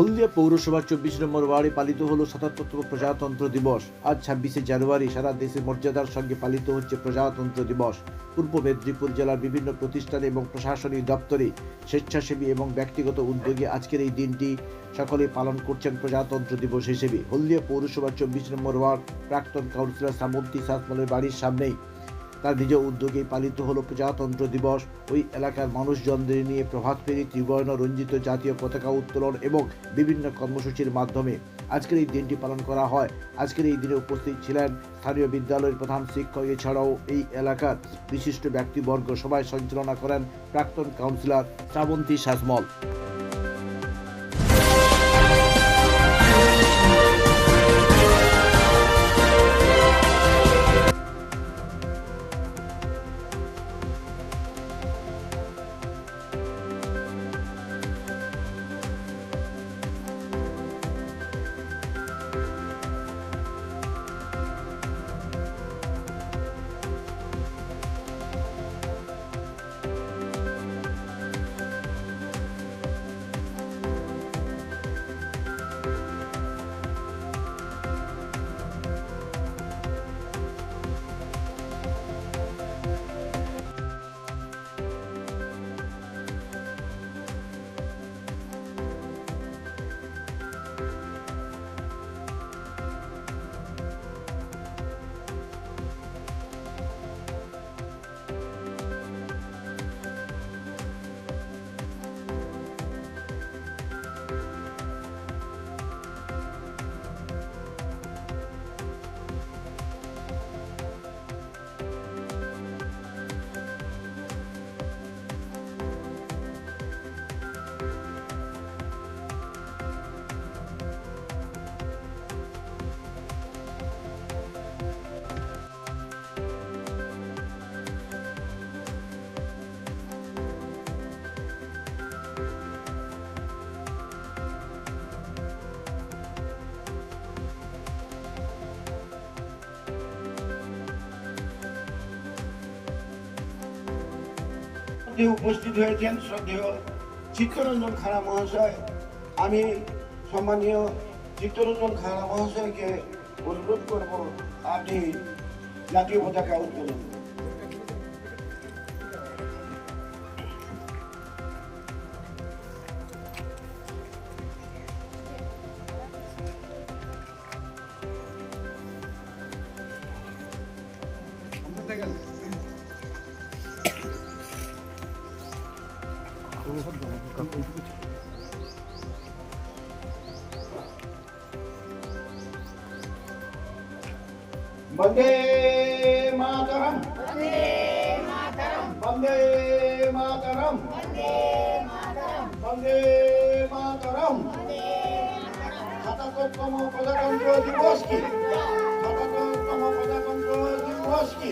হলদিয়া পৌরসভার চব্বিশ নম্বর ওয়ার্ডে পালিত হলো সাতাত্তরতম প্রজাতন্ত্র দিবস। আজ ছাব্বিশে জানুয়ারি সারা দেশের মর্যাদার সঙ্গে পালিত হচ্ছে প্রজাতন্ত্র দিবস। পূর্ব মেদিনীপুর জেলার বিভিন্ন প্রতিষ্ঠান এবং প্রশাসনিক দপ্তরে স্বেচ্ছাসেবী এবং ব্যক্তিগত উদ্যোগে আজকের এই দিনটি সকলে পালন করছেন প্রজাতন্ত্র দিবস হিসেবে। হলদিয়া পৌরসভার চব্বিশ নম্বর ওয়ার্ড প্রাক্তন কাউন্সিলর শ্রাবন্তী সাসমলের বাড়ির সামনেই তার নিজ উদ্যোগে পালিত হলো প্রজাতন্ত্র দিবস। ওই এলাকার মানুষজনদের নিয়ে প্রভাত ফেরি ত্রিবর্ণ, রঞ্জিত জাতীয় পতাকা উত্তোলন এবং বিভিন্ন কর্মসূচির মাধ্যমে আজকের এই দিনটি পালন করা হয়। আজকের এই দিনে উপস্থিত ছিলেন স্থানীয় বিদ্যালয়ের প্রধান শিক্ষক। এছাড়াও এই এলাকার বিশিষ্ট ব্যক্তিবর্গ সবাই সঞ্চালনা করেন প্রাক্তন কাউন্সিলর শ্রাবন্তী সাজমল। মধ্যে উপস্থিত হয়েছেন শ্রদ্ধেয় চিত্তরঞ্জন খাড়া মহাশয় আমি সম্মানীয় চিত্তরঞ্জন খাড়া মহাশয়কে অনুরোধ করব, আপনি জাতীয় পতাকা উত্তোলন করুন। वन्दे मातरम् वन्दे मातरम् वन्दे मातरम् সাতাত্তরতম প্রজাতন্ত্র দিবস কি সাতাত্তরতম প্রজাতন্ত্র দিবস কি